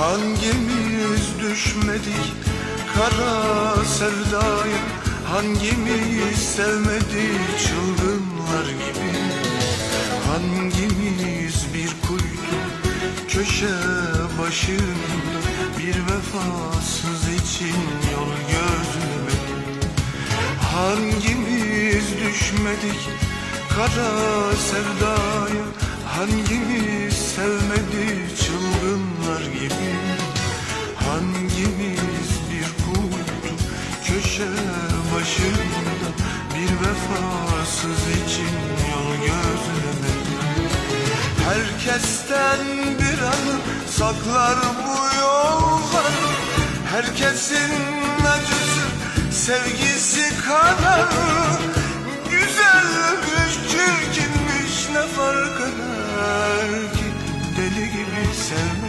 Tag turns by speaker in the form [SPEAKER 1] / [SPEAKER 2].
[SPEAKER 1] Hangimiz düşmedik kara sevdaya? Hangimiz sevmedik çılgınlar gibi? Hangimiz bir kuytu köşe başında? Bir vefasız için yol gözlemedik Hangimiz düşmedik kara sevdaya ikimiz bir kuytu Köşe başında bir vefasız için yol gözlemedim Herkesten bir anı saklar bu yollar Herkesin acısı sevgisi kadar Güzelmiş çirkinmiş ne fark eder ki? Deli gibi sevmek.